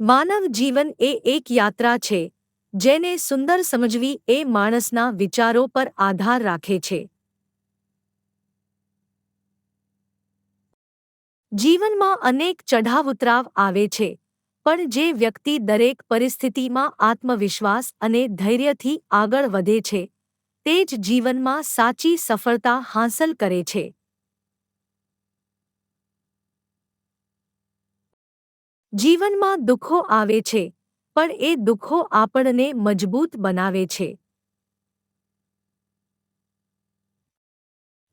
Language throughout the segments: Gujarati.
માનવ જીવન એ એક યાત્રા છે, જેને સુંદર સમજવી એ માણસના વિચારો પર આધાર રાખે છે. જીવનમાં અનેક ચઢાવ ઉતરાવ આવે છે, પણ જે વ્યક્તિ દરેક પરિસ્થિતિમાં આત્મવિશ્વાસ અને ધૈર્યથી આગળ વધે છે, તે જ જીવનમાં સાચી સફળતા હાંસલ કરે છે. જીવનમાં દુઃખો આવે છે, પણ એ દુઃખો આપણને મજબૂત બનાવે છે.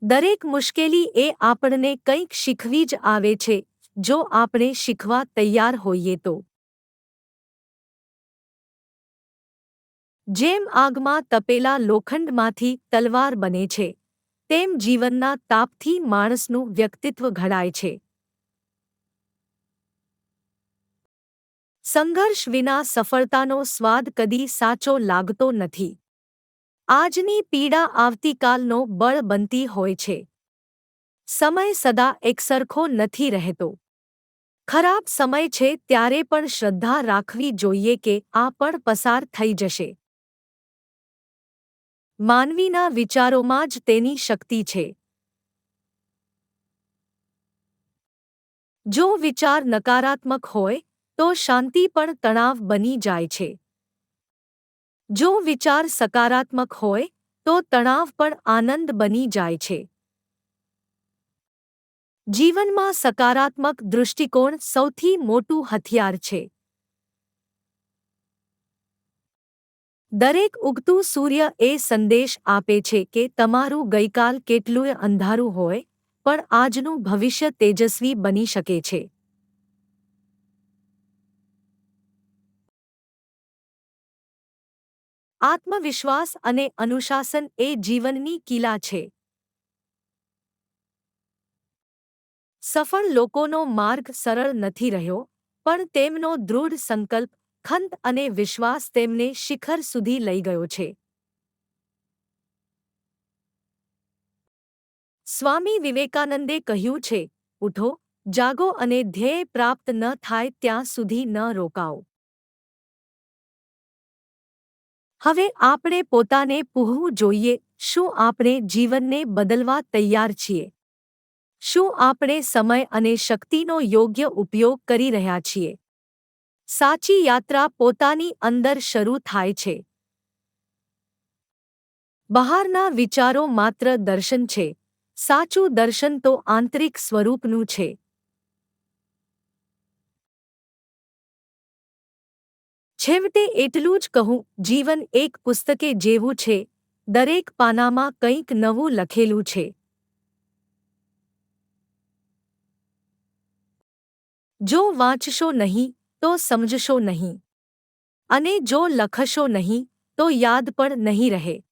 દરેક મુશ્કેલી એ આપણને કંઈક શીખવી જ આવે છે, જો આપણે શીખવા તૈયાર હોઈએ તો. જેમ આગમાં તપેલા લોખંડમાંથી તલવાર બને છે, તેમ જીવનના તાપથી માણસનું વ્યક્તિત્વ ઘડાય છે. સંઘર્ષ વિના સફળતાનો સ્વાદ કદી સાચો લાગતો નથી. આજની પીડા આવતીકાલનો બળ બનતી હોય છે. સમય સદા એકસરખો નથી રહેતો. ખરાબ સમય છે ત્યારે પણ શ્રદ્ધા રાખવી જોઈએ કે આ પણ પસાર થઈ જશે. માનવીના વિચારોમાં જ તેની શક્તિ છે. જો વિચાર નકારાત્મક હોય તો શાંતિ પણ તણાવ બની જાય છે. જો વિચાર સકારાત્મક હોય, તો તણાવ પણ આનંદ બની જાય છે. જીવનમાં સકારાત્મક દૃષ્ટિકોણ સૌથી મોટું હથિયાર છે. દરેક ઉગતું સૂર્ય એ સંદેશ આપે છે કે તમારું ગઈકાલ કેટલુંય અંધારું હોય, પણ આજનું ભવિષ્ય તેજસ્વી બની શકે છે. આત્મવિશ્વાસ અને અનુશાસન એ જીવનની કિલા છે. સફળ લોકોનો માર્ગ સરળ નથી રહ્યો, પણ તેમનો દૃઢ સંકલ્પ, ખંત અને વિશ્વાસ તેમને શિખર સુધી લઈ ગયો છે. સ્વામી વિવેકાનંદે કહ્યું છે, ઉઠો, જાગો અને ધ્યેય પ્રાપ્ત ન થાય ત્યાં સુધી ન રોકાઓ. હવે આપણે પોતાને પૂહવું જોઈએ શું આપણે જીવનને બદલવા તૈયાર છીએ? શું આપણે સમય અને શક્તિનો યોગ્ય ઉપયોગ કરી રહ્યા છીએ? સાચી યાત્રા પોતાની અંદર શરૂ થાય છે. બહારના વિચારો માત્ર દર્શન છે. સાચું દર્શન તો આંતરિક સ્વરૂપનું છે. છેવટે એટલું જ કહું, જીવન એક પુસ્તકે જેવું છે, દરેક પાનામાં કંઈક નવું લખેલું છે. જો વાંચશો નહીં, તો સમજશો નહીં. અને જો લખશો નહીં, તો યાદ પણ નહીં રહે.